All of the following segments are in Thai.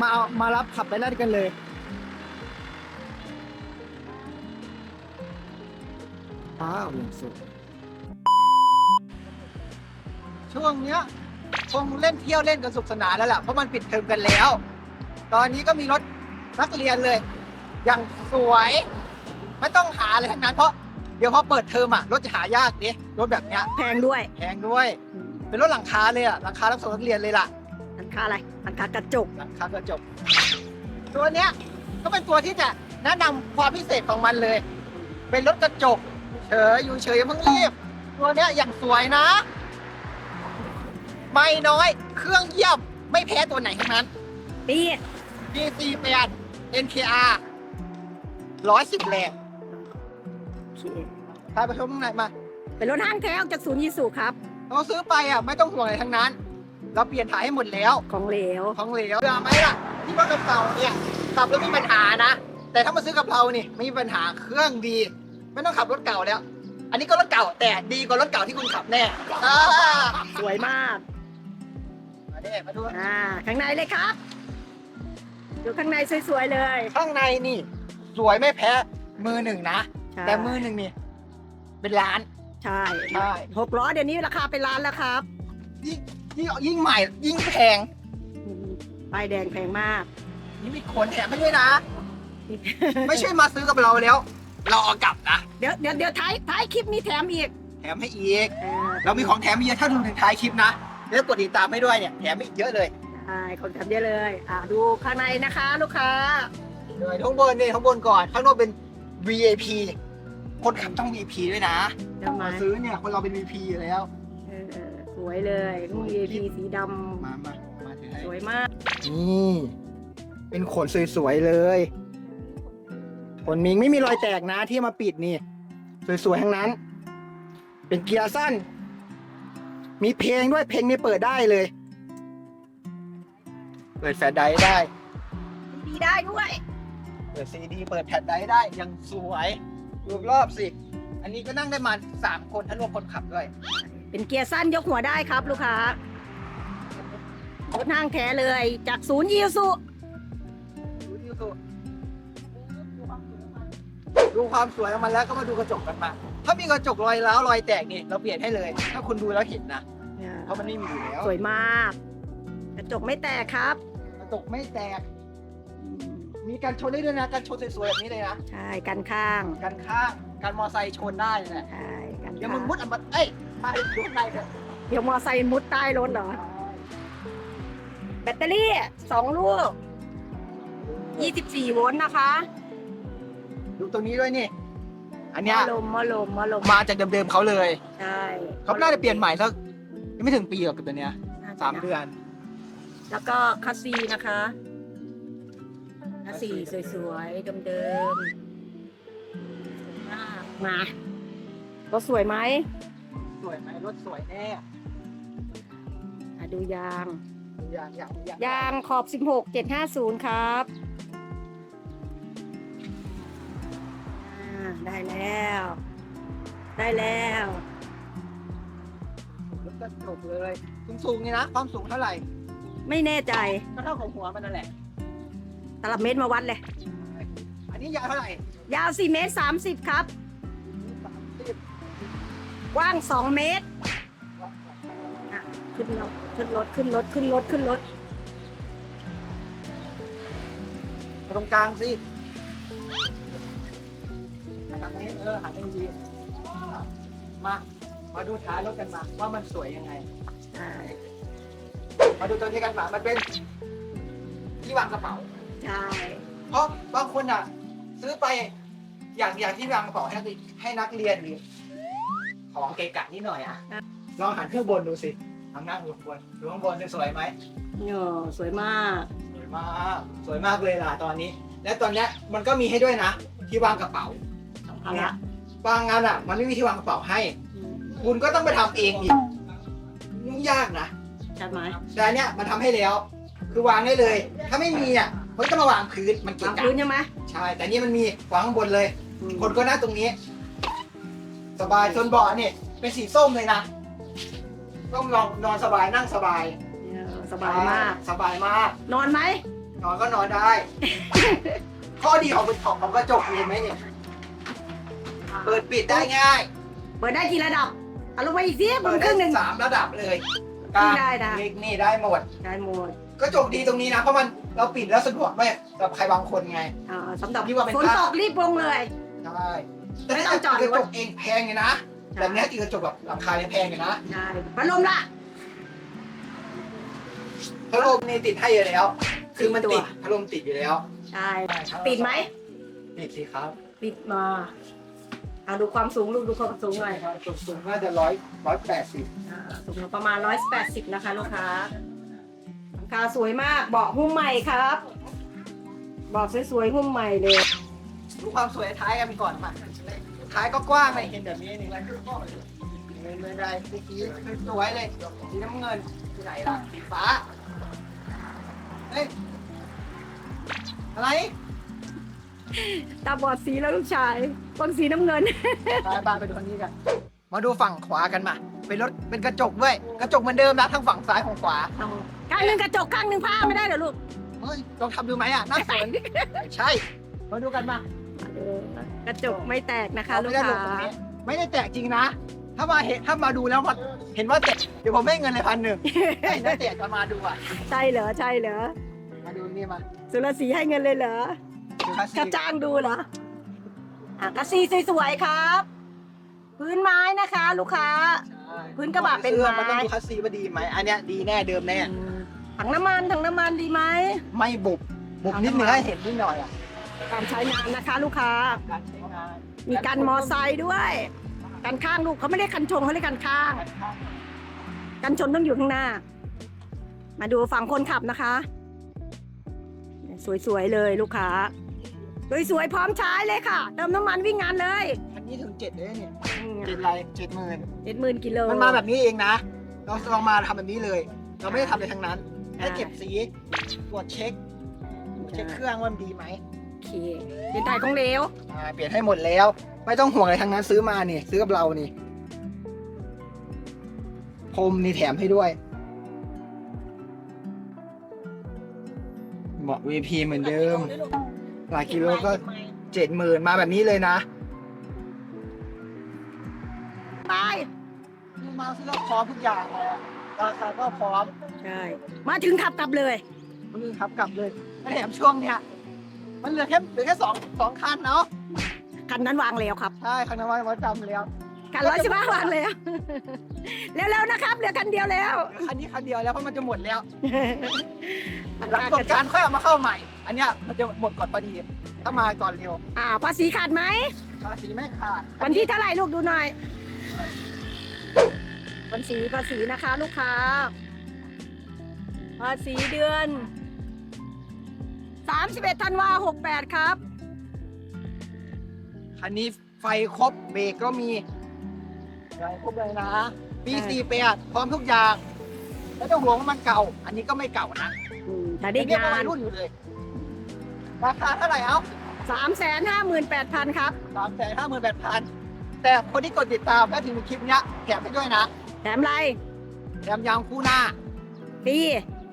มาเอามารับขับไปไล่กันเลยอ้าวอย่างสุด ช่วงเนี้ยคงเล่นเที่ยวเล่นกันสุขสนานแล้วแหละเพราะมันปิดเทอมกันแล้ว ตอนนี้ก็มีรถนักเรียนเลย อย่างสวย ไม่ต้องหาอะไรทั้งนั้นเพราะเดี๋ยวพอเปิดเทอมอะรถจะหายากดิรถแบบเนี้ยแพงด้วย แพงด้วย เป็นรถหลังคาเลยอะหลังคารับส่งนักเรียนเลยล่ะ หลังคาอะไรหลังคากระจกหลังคากระจก ตัวเนี้ยก็เป็นตัวที่จะแนะนำความพิเศษของมันเลย เป็นรถกระจก เฉยอยู่เฉยอย่าเพิ่งรีบ ตัวเนี้ยอย่างสวยนะ ไม่น้อยเครื่องเยี่ยมไม่แพ้ตัวไหนทั้งนั้น ปี D48 NKR 110 แรงโอเคพาไปชมข้างในมา เป็นรถห้างแท้ออกจากศูนย์ยีสุครับ เราซื้อไปอะไม่ต้องห่วงอะไรทั้งนั้น เราเปลี่ยนถ่ายให้หมดแล้ว ของเหลวของเหลวเชื่อไหมล่ะที่ว่ากับเก่าเนี่ยขับแล้วมีปัญหานะ แต่ถ้ามาซื้อกับเรานี่ไม่มีปัญหาเครื่องดี ไม่ต้องขับรถเก่าแล้ว อันนี้ก็รถเก่าแต่ดีกว่ารถเก่าที่คุณขับแน่อ่าสวยมาก มาเด้มาดูอ่า ข้างในเลยครับดูข้างในสวยๆเลยข้างในนี่ สวยไม่แพ้มือหนึ่งนะ ใช่แต่มือหนึ่งนี่เป็นล้าน ใช่ใช่ หกล้อเดี๋ยวนี้ราคาเป็นล้านแล้วครับ ยิ่ง ยิ่งยิ่งใหม่ยิ่งแพงอืมป้ายแดงแพงมาก นี่มีขนแถมให้ด้วยนะ ไม่ใช่มาซื้อกับเราแล้ว เราเอากลับนะ เดี๋ยวเดี๋ยวเดี๋ยวท้ายท้ายคลิปนี้แถมอีก แถมให้อีกอ่าเรามีของแถมเยอะถ้าดูถึงท้ายคลิปนะ แล้วกดติดตามไม่ด้วยเนี่ยแถมอีกเยอะเลยใช่คนแถมเยอะเลย อ่าดูข้างในนะคะ ลูกค้าเลยข้างบนนี่ข้างบนก่อนข้างนอกเป็น VIP คนขับต้อง VIP ด้วยนะเดี๋ยวมามาซื้อเนี่ยคนเราเป็น VIP อยู่แล้วเออส วยเลยนุ่ง VIP สีดมามามาถือให้ำสวยมาก นี่เป็นขนสวยๆเลย ขนมิงไม่มีรอยแตกนะที่มาปิดนี่ สวยๆทั้งนั้น เป็นเกียร์สั้น มีเพลงด้วยเพลงนี่เปิดได้เลย เปิดแฟลชไดรฟ์ได้ ดีได้ด้วยเปิดซีดีเปิดแผ่นไดรฟ์ได้ยังสวยดูรอบสิ อันนี้ก็นั่งได้มาสามคนถ้ารวมคนขับด้วย เป็นเกียร์สั้นยกหัวได้ครับลูกค้ารถห้างแท้เลย จากศูนย์ยีสุดูที่สุดดูความสวยของมันแล้วก็มาดูกระจกกันมา ถ้ามีกระจกรอยร้าวรอยแตกนี่เราเปลี่ยนให้เลย ถ้าคุณดูแล้วเห็นนะ เพราะมันไม่มีอยู่แล้ว สวยมาก กระจกไม่แตกครับ กระจกไม่แตก มีการชนได้ด้วยนะการชนสวยๆแบบนี้เลยนะ ใช่ กันข้างการข้าง การมอไซค์ชนได้แหละใช่ กันเดี๋ยวข้ามึงงมุดอันบัดเอ้ย มาดูข้างในเถอะเดี๋ยวมอไซค์มุดใต้รถเหรอ แบตเตอรี่สองลูก 24 โวลต์นะคะดูตรงนี้ด้วยนี่ อันหเนี้ม้ยอลมหม้อลมหม้อลมมาจากเดิมๆเขาเลย ใช่เขาน่าจะเปลี่ยนใหม่สักยังไม่ถึงปีหรอกกับตัวเนี้ยสามเดือน แล้วก็คัสซีนะคะคัสซีสวยๆเดิมๆมากมารถสวยไหม สวยไหมรถสวยแน่อะดูยางอย่างอย่างอย่างยางขอบ 16 750 ครับอ่าได้แล้ว ได้แล้ว รถก็จบเลยสูงๆนี่นะ ความสูงเท่าไหร่ ไม่แน่ใจ ก็เท่าของหัวมันนั่นแหละ ตลับเมตรมาวัดเลย อันนี้ยาวเท่าไหร่ ยาว 4 เมตร 30 ครับสามสิบ กว้าง2เมตรอะขึ้นรถขึ้นรถขึ้นรถขึ้นรถขึ้นรถตรงกลางสิทางนี้เออหันให้ดีมา มาดูท้ายรถกันมา ว่ามันสวยยังไงใช่มาดูตัวนี้กันมา มันเป็นที่วางกระเป๋า ใช่ เพราะบางคนอะ ซื้อไปอย่างอย่างที่วางกระเป๋าให้นักเรียนให้นักเรียนหรือ ของเกะกะนิดหน่อยอะลองหันขึ้นบนดูสิลองนั่งดูข้างบนดูข้างบนสวยไหมเนอสวยมาก สวยมากสวยมากเลยล่ะตอนนี้ และตอนเนี้ยมันก็มีให้ด้วยนะ ที่วางกระเป๋าเอาละ บางงานอะ มันไม่มีที่วางกระเป๋าให้ คุณก็ต้องไปทำเองอีกยุ่งยากนะใช่ไหมแต่อันเนี้ยมันทำให้แล้ว คือวางได้เลย ถ้าไม่มีอะมันก็มาวางพื้นมันเกะวางกะพื้นใช่ไหมใช่แต่นี่มันมีวางข้างบนเลย อืม คนก็นั่งตรงนี้ สบายส่วนเบาะเนี่ยเป็นสีส้มเลยนะ ต้องลองนอนสบายนั่งสบายเออสบายมาก สบายมาก นอนไหม นอนก็นอนได้ ข้อดีของเป็นของของกระจกเห็นไหมเนี่ยเปิดปิดได้ง่ายเปิดได้กี่ระดับเอาลงมาอีกสิบนครึ่งหนึ่งสามระดับเลยได้นะ เล็กนี่ได้หมด ได้หมดกระจกดีตรงนี้นะเพราะมันเราปิดแล้วสะดวกไหมสำหรับใครบางคนไง อ่าสำหรับที่ว่าเป็นฝนผ้าตกรีบลงเลย ใช่ แต่ไม่ถ้าต้องติดจอดกระจกเองแพงอยู่นะแบบเนี้ยติดกระจกแบบราคาเนี่ยแพงอยู่นะใช่พัดลมละพัดลมนี่ติดให้อยู่แล้ว คือมันติติดดตัวพัดลมติดอยู่แล้วใช่ใช่ครับติดไหมติดสิครับ ติดมาเอาดูความสูงลูกดูความสูงหน่อยสูงสูงน่าจะร้อยร้อยแปดสิบอ่าสูงประมาณ180นะคะลูกค้าหลังคาสวยมากเบาะหุ้มใหม่ครับเบาะสวยๆหุ้มใหม่เลย ดูความสวยท้ายกันก่อนมา ท้ายก็กว้างเลยเห็นแบบนี้นี่มันก็เงินเลยได้สีสีสวยเลยสีน้ำเงินที่ไหนล่ะสีฟ้าเฮ้ยอะไรตาบอดสีแล้วลูกชายคนสีน้ำเงิน ไปบ้านไปดูทางนี้กัน มาดูฝั่งขวากันมา เป็นรถเป็นกระจกด้ยกระจกเหมือนเดิมนะทั้งฝั่งซ้ายของขวาข้างหนึ่งกระจกข้างหนึ่งผ้าไม่ได้เหรอลูกเฮ้ยลองทำดูไหมอะน่าสนใช่ มาดูกันมา กระจกไม่แตกนะคะเอาลูไม่กได้ลค้างตรงนี้ไม่ได้แตกจริงนะ ถ้ามาเห็นถ้ามาดูแล้วมันเห็นว่าแตกเดี๋ยวผมให้เงินเลยพันหนึ่งไอ้น่าแตกจะมาดูอะ ใช่เหรอใช่เหรอ มาดูนี่มา สุรศรีให้เงินเลยเหรอดูคลาสสิกระจ้างดูเหรออะกระซีสวยๆครับ พื้นไม้นะคะ ลูกค้าใช่พื้นกระบะเป็นไม้มันต้องดูคลาสซีว่าดีไหมอันเนี้ยดีแน่เดิมแน่ถังน้ำมันถังน้ำมันดีไหมไม่บุบบุบนิดนึงให้เห็นนิดหน่อยอะ การใช้งานนะคะลูกค้า การใช้งานมีกันมอไซค์ด้วย กันข้างลูกเขาไม่ได้กันชนเขาเรียกกันข้าง การข้างกันชนต้องอยู่ข้างหน้า มาดูฝั่งคนขับนะคะ สวยๆเลยลูกค้า สวยๆพร้อมใช้เลยค่ะ เติมน้ำมันวิ่งงานเลยอันนี้ถึงเจ็ดเลยเนี่ยเจ็ดไรเจ็ดหมื่นเจ็ดหมื่นกิโลมันมาแบบนี้เองนะ เราลองมาทำแบบนี้เลย เราไม่ได้ทำอะไรทั้งนั้นแค่เก็บสีตรวจเช็ค เช็คเครื่องว่ามันดีไหมโอ เคเป็นถ่ายของเหลวอ่าเปลี่ยนให้หมดแล้ว ไม่ต้องห่วงอะไรทั้งนั้นซื้อมานี่ ซื้อกับเรานี่พรมนี่แถมให้ด้วยเหมาะ VP เหมือนเดิม หลายกิโลก็เจ็ดหมื่นมาแบบนี้เลยนะไปซื้อมาซื้อแล้วพร้อมทุกอย่างเลยอะราคาก็พร้อมใช่ มาถึงขับกลับเลยมือครับกลับเลยแล้วแถมช่วงเนี้ย มันเหลือแค่เหลือแค่สองสองคันเนาะคันนั้นวางแล้วครับ ใช่คันนั้นไว้ไว้จำแล้วคันร้อยสิบห้าวางแล้วแล้วๆนะครับ เหลือคันเดียวแล้วเหลือคันนี้คันเดียวแล้วเพราะมันจะหมดแล้วหลังสงกรารค่อยเอามาเข้าใหม่ อันเนี้ยมันจะหมดก่อนพอดีถ้ามาก่อนเร็วอ่าภาษีขาดไหมภาษีไม่ขาดวันที่เท่าไหร่ลูกดูหน่อยวันสีภาษีนะคะ ลูกค้าภาษีเดือน 31ธันวา68 ครับ คันนี้ไฟครบเบรกก็มีไฟครบเลยนะปีใช่ สี่แปดพร้อมทุกอย่าง แล้วจะห่วงว่ามันเก่า อันนี้ก็ไม่เก่านะแต่ได้อันนี้ก็งาวัน ยรุ่นอยู่เลย ราคาเท่าไหร่เอ้า 358,000 ครับ สามแสนห้าหมื่นแปดพันแต่คนที่กดติดตามและถึงคลิปเนี้ยแถมไปด้วยนะแถมอะไรแถมยางคู่หน้าปี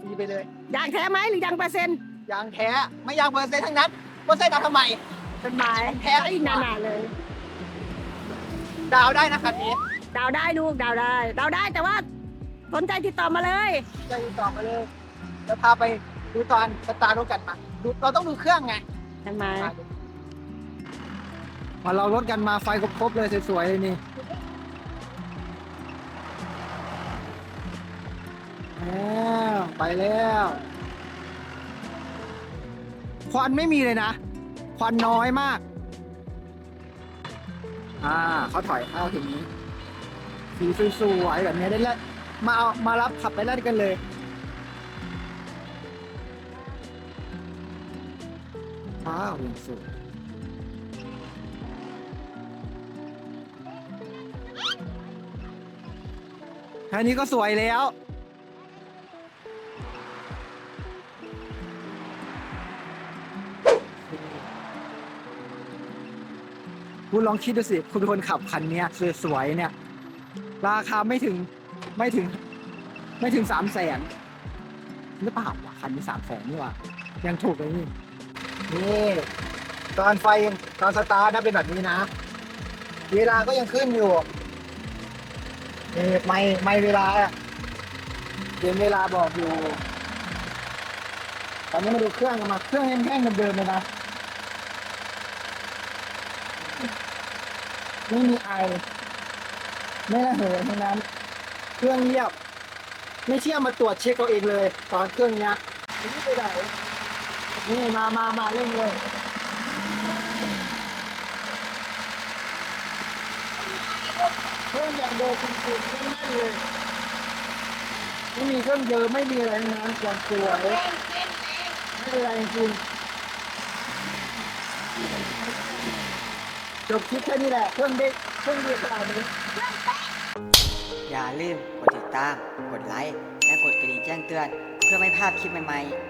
ฟรีไปเลยยางแท้ไหมหรือยางเปอร์เซ็นต์ ยางแท้ไม่ยางเปอร์เซ็นต์ทั้งนั้นเปอร์เซ็นต์เอาทำไม เป็นหมายแท้อีกนานๆเลย ดาวได้นะคันนี้ดาวได้ลูกดาวได้ดาวได้แต่ว่าสนใจติดต่อมาเลย จะติดต่อมาเลยจะพาไปดูตอนสตาร์ทรถกันมาดูเราต้องดูเครื่องไงใช่ไหมพอเรารถกันมาไฟครบๆเลยสวยๆเลยนี่แล้วไปแล้ว ควันไม่มีเลยนะ ควันน้อยมาก อ่าเขาถอยเข้าถึงนี้สีสวยๆแบบนี้ได้แล้วมาเอามารับขับไปไล่กันเลย ว้าวสวยแค่นี้ก็สวยแล้ว คุณลองคิดดูสิ คุณเป็นคนขับคันเนี้ยสวยๆเนี่ย ราคาไม่ถึงไม่ถึง ไม่ถึงสามแสนหรือเปล่าวะคันนี้สามแสนนี่หว่ายังถูกเลยนี่นี่ตอนไฟตอนสตาร์ทนะเป็นแบบนี้นะ เวลาก็ยังขึ้นอยู่นี่ไม่ไม่เวลาเขียนเวลาบอกอยู่ ตอนนี้มาดูเครื่องกันมา เครื่องแห้งๆเดิมๆเลยนะ ไม่มีไอ ไม่ระเหยทั้งนั้น เครื่องเงียบ ไม่เชื่อมาตรวจเช็คเอาเองเลย ตอนเครื่องเนี้ยนี่ไปไหนนี่มามามาเร่งเลยเครื่องอย่างเดิมจริงๆไม่แน่นเลยไม่มีเครื่องเยอะไม่มีอะไรทั้งนั้นอย่างสวยไม่เป็นไรจริง จบคลิปแค่นี้แหละเครื่องดิเครื่องเด็กขนาดนี้ อย่าลืมกดติดตาม กดไลค์ และกดกระดิ่งแจ้งเตือน เพื่อไม่พลาดคลิปใหม่ๆ